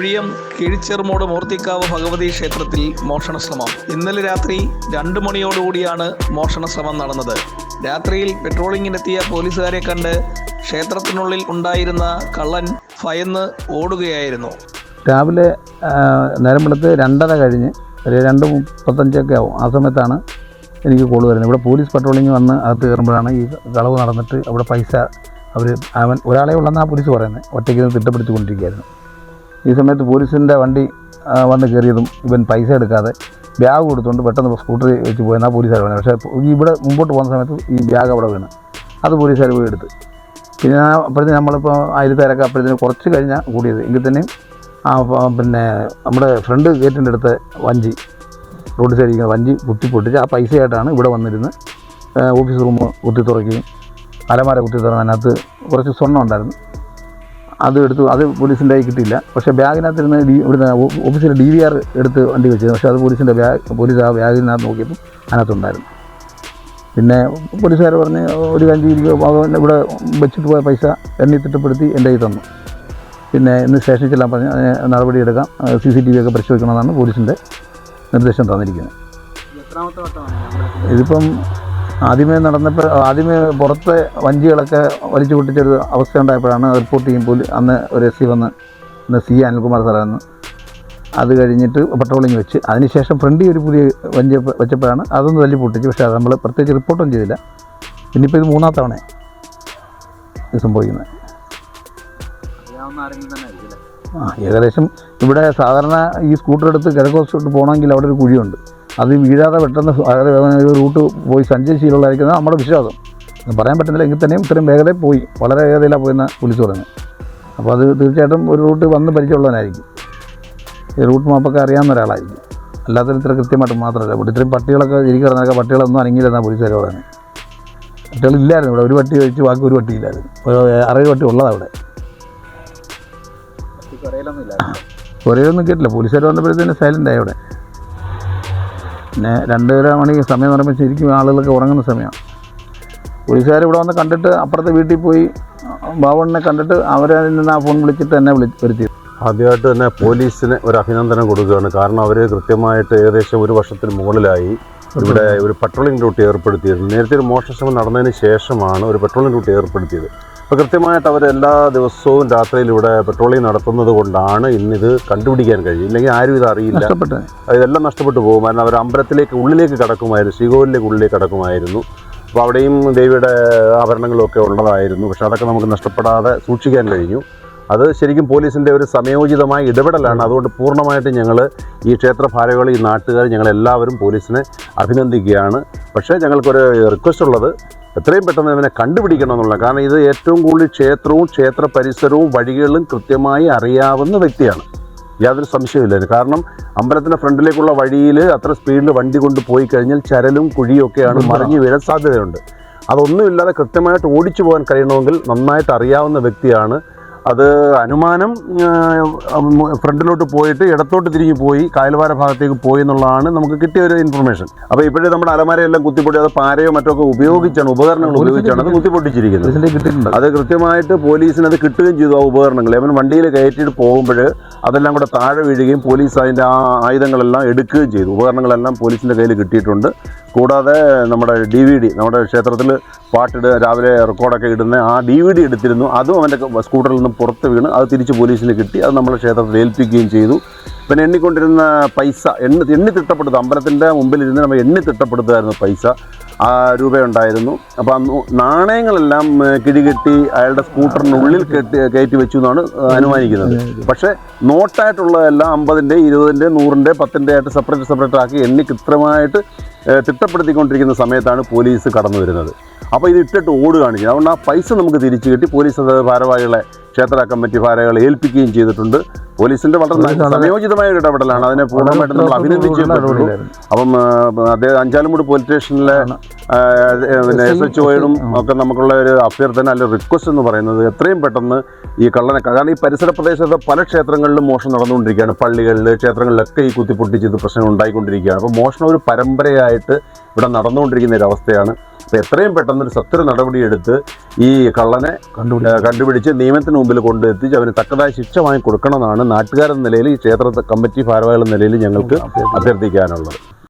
കുഴിയം കിഴിച്ചെറുമോട് മൂർത്തിക്കാവ് ഭഗവതി ക്ഷേത്രത്തിൽ മോഷണ ശ്രമം ഇന്നലെ രാത്രി രണ്ട് മണിയോടുകൂടിയാണ് മോഷണ ശ്രമം നടന്നത്. രാത്രിയിൽ പെട്രോളിങ്ങിനെത്തിയ പോലീസുകാരെ കണ്ട് ക്ഷേത്രത്തിനുള്ളിൽ ഉണ്ടായിരുന്ന കള്ളൻ ഭയന്ന് ഓടുകയായിരുന്നു. രാവിലെ നേരം രണ്ടര കഴിഞ്ഞ് ഒരു രണ്ട് മുപ്പത്തഞ്ചൊക്കെ ആവും. ആ സമയത്താണ് എനിക്ക് കോൾ വരുന്നത്. ഇവിടെ പോലീസ് പട്രോളിങ് വന്ന് അകത്ത് കയറുമ്പോഴാണ് ഈ കളവ് നടന്നിട്ട് അവിടെ പൈസ അവർ അവൻ ഒരാളെ ഉള്ളെന്നാണ് പോലീസ് പറയുന്നത്. ഒറ്റയ്ക്ക് നിന്ന് തിട്ടപ്പെടുത്തിക്കൊണ്ടിരിക്കുകയായിരുന്നു. ഈ സമയത്ത് പോലീസിന്റെ വണ്ടി വന്ന് കയറിയതും ഇവൻ പൈസ എടുക്കാതെ ബാഗ് കൊടുത്തുകൊണ്ട് പെട്ടെന്ന് സ്കൂട്ടറിൽ വെച്ച് പോയെന്നാൽ പോലീസുകാർ വേണം പക്ഷേ ഇവിടെ മുമ്പോട്ട് പോകുന്ന സമയത്ത് ഈ ബാഗ് അവിടെ വീണ്. അത് പോലീസുകാർ പോയി എടുത്ത്. പിന്നെ അപ്പോഴത്തേന് നമ്മളിപ്പോൾ അയലത്തേരൊക്കെ അപ്പോഴത്തേന് കുറച്ച് കഴിഞ്ഞാൽ കൂടിയത്. എങ്കിൽ തന്നെയും ആ പിന്നെ നമ്മുടെ ഫ്രണ്ട് ഗേറ്റിന്റെ അടുത്ത് വഞ്ചി റോഡ് സൈഡിൽ ഇരിക്കുന്ന വഞ്ചി കുത്തി പൊട്ടിച്ച് ആ പൈസയായിട്ടാണ് ഇവിടെ വന്നിരുന്ന് ഓഫീസ് റൂം കുത്തി തുറക്കുകയും അലമാര കുത്തി തുറന്ന് അതിനകത്ത് കുറച്ച് സ്വർണം ഉണ്ടായിരുന്നു. അത് എടുത്തു അത് പോലീസിന്റെ കയ്യിൽ കിട്ടിയില്ല. പക്ഷേ ബാഗിനകത്തിരുന്ന് ഡി ഇവിടുന്ന് ഓഫീസിൽ ഡി വി ആർ എടുത്ത് വണ്ടി വെച്ചിരുന്നു. പക്ഷേ അത് പോലീസിന്റെ ബാഗ് പോലീസ് ആ ബാഗിനകത്ത് നോക്കിയപ്പോൾ അതിനകത്തുണ്ടായിരുന്നു. പിന്നെ പോലീസുകാർ പറഞ്ഞ് ഒരു കഞ്ചി ഇരിക്കും അവൻ ഇവിടെ വെച്ചിട്ട് പോയ പൈസ എണ്ണി തിട്ടപ്പെടുത്തി എന്റെ കയ്യിൽ തന്നു. പിന്നെ ഇന്ന് സ്റ്റേഷനിൽ ചെല്ലാൻ പറഞ്ഞ് അതിന് നടപടിയെടുക്കാം സി സി ടി വി ഒക്കെ പരിശോധിക്കണമെന്നാണ് പോലീസിന്റെ നിർദ്ദേശം തന്നിരിക്കുന്നത്. ഇതിപ്പം ആദ്യമേ നടന്നപ്പോൾ ആദ്യമേ പുറത്തെ വഞ്ചികളൊക്കെ വലിച്ചു പൊട്ടിച്ചൊരു അവസ്ഥ ഉണ്ടായപ്പോഴാണ് റിപ്പോർട്ട് ചെയ്യുമ്പോൾ അന്ന് ഒരു എസ് സി വന്ന് ഇന്ന് സി അനിൽകുമാർ സാറായിരുന്നു അത് കഴിഞ്ഞിട്ട് പട്രോളിങ് വെച്ച്. അതിനുശേഷം ഫ്രണ്ടിൽ ഒരു പുതിയ വഞ്ചി വെച്ചപ്പോഴാണ് അതൊന്ന് വലിയ പൊട്ടിച്ച്. പക്ഷേ അത് നമ്മൾ പ്രത്യേകിച്ച് റിപ്പോർട്ടൊന്നും ചെയ്തില്ല. പിന്നിപ്പോൾ ഇത് മൂന്നാം തവണ ഇത് സംഭവിക്കുന്നത്. ആ ഏകദേശം ഇവിടെ സാധാരണ ഈ സ്കൂട്ടർ എടുത്ത് കിഴക്കോസ്റ്റോട്ട് പോകണമെങ്കിൽ അവിടെ ഒരു കുഴിയുണ്ട്. അത് വീഴാതെ പെട്ടെന്ന് വളരെ ഒരു റൂട്ട് പോയി സഞ്ചരിച്ചിട്ടുള്ളതായിരിക്കുന്നത് നമ്മുടെ വിശ്വാസം. പറയാൻ പറ്റുന്നില്ല എങ്കിൽ തന്നെയും ഇത്രയും വേഗതയിൽ പോയി. വളരെ വേഗതയിലാണ് പോയെന്ന് പോലീസ് പറഞ്ഞു. അപ്പോൾ അത് തീർച്ചയായിട്ടും ഒരു റൂട്ട് വന്ന് പരിചയമുള്ളവനായിരിക്കും. ഈ റൂട്ട് മാപ്പൊക്കെ അറിയാവുന്ന ഒരാളായിരിക്കും. അല്ലാത്തതിന് ഇത്ര കൃത്യമായിട്ട് മാത്രമല്ല. ഇവിടെ ഇത്രയും പട്ടികളൊക്കെ ഇരിക്കുക കിടന്നൊക്കെ പട്ടികളൊന്നും അനങ്ങിയില്ലെന്നാണ് പോലീസുകാർ പറയുന്നത് പട്ടികളില്ലായിരുന്നു ഇവിടെ. ഒരു പട്ടി കഴിച്ച് ബാക്കി ഒരു പട്ടിയില്ലായിരുന്നു അറേഴ് പട്ടി ഉള്ളതാണ് അവിടെ ഒരേയൊന്നും കേട്ടില്ല. പോലീസുകാർ വന്നപ്പോഴത്തേന് സൈലന്റ് ആയി അവിടെ. പിന്നെ രണ്ടര മണി സമയം എന്ന് പറയുമ്പോൾ ശരിക്കും ആളുകളൊക്കെ ഉറങ്ങുന്ന സമയമാണ് പോലീസുകാർ ഇവിടെ വന്ന് കണ്ടിട്ട് അപ്പുറത്തെ വീട്ടിൽ പോയി ബാബുണ്ണനെ കണ്ടിട്ട് അവരെ നിന്ന് ആ ഫോൺ വിളിച്ചിട്ട് എന്നെ വിളി വരുത്തി. ആദ്യമായിട്ട് തന്നെ പോലീസിന് ഒരു അഭിനന്ദനം കൊടുക്കുകയാണ്. കാരണം അവർ കൃത്യമായിട്ട് ഏകദേശം ഒരു വർഷത്തിന് മുകളിലായി. ഇവിടെ ഒരു പെട്രോളിംഗ് ഡ്യൂട്ടി ഏർപ്പെടുത്തിയിരുന്നു നേരത്തെ ഒരു മോഷണശ്രമം നടന്നതിന് ശേഷമാണ് ഒരു പെട്രോളിംഗ് ഡ്യൂട്ടി ഏർപ്പെടുത്തിയത്. അപ്പോൾ കൃത്യമായിട്ട് അവർ എല്ലാ ദിവസവും രാത്രിയിൽ ഇവിടെ പട്രോളിംഗ് നടത്തുന്നത് കൊണ്ടാണ് ഇന്നിത് കണ്ടുപിടിക്കാൻ കഴിയും ഇല്ലെങ്കിൽ ആരും ഇത് അറിയില്ല. ഇതെല്ലാം നഷ്ടപ്പെട്ടു പോകും. കാരണം അവർ അമ്പലത്തിലേക്ക് ഉള്ളിലേക്ക് കടക്കുമായിരുന്നു. ശ്രീകോവിലേക്ക് ഉള്ളിലേക്ക് കടക്കുമായിരുന്നു. അപ്പോൾ അവിടെയും ദേവിയുടെ ആഭരണങ്ങളൊക്കെ ഉള്ളതായിരുന്നു. പക്ഷെ അതൊക്കെ നമുക്ക് നഷ്ടപ്പെടാതെ സൂക്ഷിക്കാൻ കഴിഞ്ഞു. അത് ശരിക്കും പോലീസിന്റെ ഒരു സമയോചിതമായ ഇടപെടലാണ്. അതുകൊണ്ട് പൂർണമായിട്ടും ഞങ്ങൾ ഈ ക്ഷേത്ര ഭാരകൾ ഈ നാട്ടുകാർ ഞങ്ങളെല്ലാവരും പോലീസിനെ അഭിനന്ദിക്കുകയാണ്. പക്ഷേ ഞങ്ങൾക്കൊരു റിക്വസ്റ്റ് ഉള്ളത് എത്രയും പെട്ടെന്ന് ഇതിനെ കണ്ടുപിടിക്കണം എന്നുള്ള കാരണം ഇത് ഏറ്റവും കൂടുതൽ ക്ഷേത്രവും ക്ഷേത്ര പരിസരവും വഴികളും കൃത്യമായി അറിയാവുന്ന വ്യക്തിയാണ്. യാതൊരു സംശയമില്ല കാരണം അമ്പലത്തിന്റെ ഫ്രണ്ടിലേക്കുള്ള വഴിയിൽ അത്ര സ്പീഡിൽ വണ്ടി കൊണ്ട് പോയി കഴിഞ്ഞാൽ ചരലും കുഴിയും ഒക്കെയാണ് മറിഞ്ഞു വീഴാൻ സാധ്യതയുണ്ട്. അതൊന്നുമില്ലാതെ കൃത്യമായിട്ട് ഓടിച്ചു പോകാൻ കഴിയണമെങ്കിൽ നന്നായിട്ട് അറിയാവുന്ന വ്യക്തിയാണ് അത് അനുമാനം ഫ്രണ്ടിലോട്ട് പോയിട്ട് ഇടത്തോട്ട് തിരിഞ്ഞു പോയി കായൽവാര ഭാഗത്തേക്ക് പോയി എന്നുള്ളതാണ് നമുക്ക് കിട്ടിയ ഒരു ഇൻഫർമേഷൻ അപ്പോൾ ഇപ്പോഴേ നമ്മുടെ അലമാരയെല്ലാം കുത്തിപ്പൊട്ടി അത് പാരയോ മറ്റോ ഒക്കെ ഉപയോഗിച്ചാണ് ഉപകരണങ്ങൾ ഉപയോഗിച്ചാണ് അത് കുത്തിപ്പൊട്ടിച്ചിരിക്കുന്നത്. അത് കൃത്യമായിട്ട് പോലീസിന് അത് കിട്ടുകയും ചെയ്തു ആ ഉപകരണങ്ങൾ. അവൻ വണ്ടിയിൽ കയറ്റിയിട്ട് പോകുമ്പോൾ അതെല്ലാം കൂടെ താഴെ വീഴുകയും പോലീസ് അതിന്റെ ആ ആയുധങ്ങളെല്ലാം എടുക്കുകയും ചെയ്തു. ഉപകരണങ്ങളെല്ലാം പോലീസിന്റെ കയ്യിൽ കിട്ടിയിട്ടുണ്ട്. കൂടാതെ നമ്മുടെ ഡി വി ഡി നമ്മുടെ ക്ഷേത്രത്തിൽ പാട്ടിട് രാവിലെ റെക്കോർഡൊക്കെ ഇടുന്ന ആ ഡി വി ഡി എടുത്തിരുന്നു. അതും അവന്റെ സ്കൂട്ടറിൽ നിന്ന് പുറത്ത് വീണ് അത് തിരിച്ച് പോലീസിന് കിട്ടി. അത് നമ്മളെ ക്ഷേത്രത്തിൽ ഏൽപ്പിക്കുകയും ചെയ്തു. പിന്നെ എണ്ണിക്കൊണ്ടിരുന്ന പൈസ എണ്ണി എണ്ണി തിട്ടപ്പെടുത്തുക. അമ്പലത്തിന്റെ മുമ്പിലിരുന്ന് നമ്മൾ എണ്ണി തിട്ടപ്പെടുത്തുമായിരുന്നു പൈസ. ആ രൂപയുണ്ടായിരുന്നു. അപ്പോൾ അന്ന് നാണയങ്ങളെല്ലാം കിഴികെട്ടി അയാളുടെ സ്കൂട്ടറിനുള്ളിൽ കെട്ടി കയറ്റി വെച്ചു എന്നാണ് അനുമാനിക്കുന്നത്. പക്ഷേ നോട്ടായിട്ടുള്ളതെല്ലാം അമ്പതിന്റെ ഇരുപതിന്റെ നൂറിന്റെ പത്തിന്റെ ആയിട്ട് സെപ്പറേറ്റ് സെപ്പറേറ്റ് ആക്കി എണ്ണി കൃത്യമായിട്ട് തിട്ടപ്പെടുത്തിക്കൊണ്ടിരിക്കുന്ന സമയത്താണ് പോലീസ് കടന്നു വരുന്നത് അപ്പോൾ ഇത് ഇട്ടിട്ട് ഓടുകയാണ് ചെയ്യുന്നത് അതുകൊണ്ട് ആ പൈസ നമുക്ക് തിരിച്ചു കിട്ടി. പോലീസ് അതായത് ഭാരവാഹികളെ ക്ഷേത്ര കമ്മിറ്റി ഭാരവാഹികളെ ഏൽപ്പിക്കുകയും ചെയ്തിട്ടുണ്ട്. പോലീസിന്റെ വളരെ സംയോജിതമായ ഒരു ഇടപെടലാണ്. അതിനെ പൂർണമായിട്ട് നമ്മൾ അഭിനന്ദിച്ചേ പറ്റുള്ളൂ അപ്പം അദ്ദേഹം അഞ്ചാലുമൂട് പോലീസ് സ്റ്റേഷനിലെ പിന്നെ എസ് എച്ച് ഒയോടും ഒക്കെ നമുക്കുള്ള ഒരു അഭ്യർത്ഥന അല്ലെങ്കിൽ റിക്വസ്റ്റ് എന്ന് പറയുന്നത് എത്രയും പെട്ടെന്ന് ഈ കള്ളനെ കാരണം ഈ പരിസര പ്രദേശത്തെ പല ക്ഷേത്രങ്ങളിലും മോഷണം നടന്നുകൊണ്ടിരിക്കുകയാണ്. പള്ളികളിൽ ക്ഷേത്രങ്ങളിലൊക്കെ ഈ കുത്തിപ്പൊട്ടിച്ച് ഇത് പ്രശ്നങ്ങൾ ഉണ്ടായിക്കൊണ്ടിരിക്കുകയാണ്. അപ്പോൾ മോഷണം ഒരു പരമ്പരയായിട്ട് ഇവിടെ നടന്നുകൊണ്ടിരിക്കുന്ന ഒരു അവസ്ഥയാണ്. അപ്പോൾ എത്രയും പെട്ടെന്ന് ഒരു സത്വര നടപടിയെടുത്ത് ഈ കള്ളനെ കണ്ടുപിടിച്ച്. നിയമത്തിന് മുമ്പിൽ കൊണ്ടെത്തിച്ച് അവന് തക്കതായ ശിക്ഷ വാങ്ങി കൊടുക്കണമെന്നാണ് നാട്ടുകാരെന്ന നിലയിൽ ഈ ക്ഷേത്ര കമ്മിറ്റി ഭാരവാഹികൾ നിലയിൽ ഞങ്ങൾക്ക് അഭ്യർത്ഥിക്കാനുള്ളത്.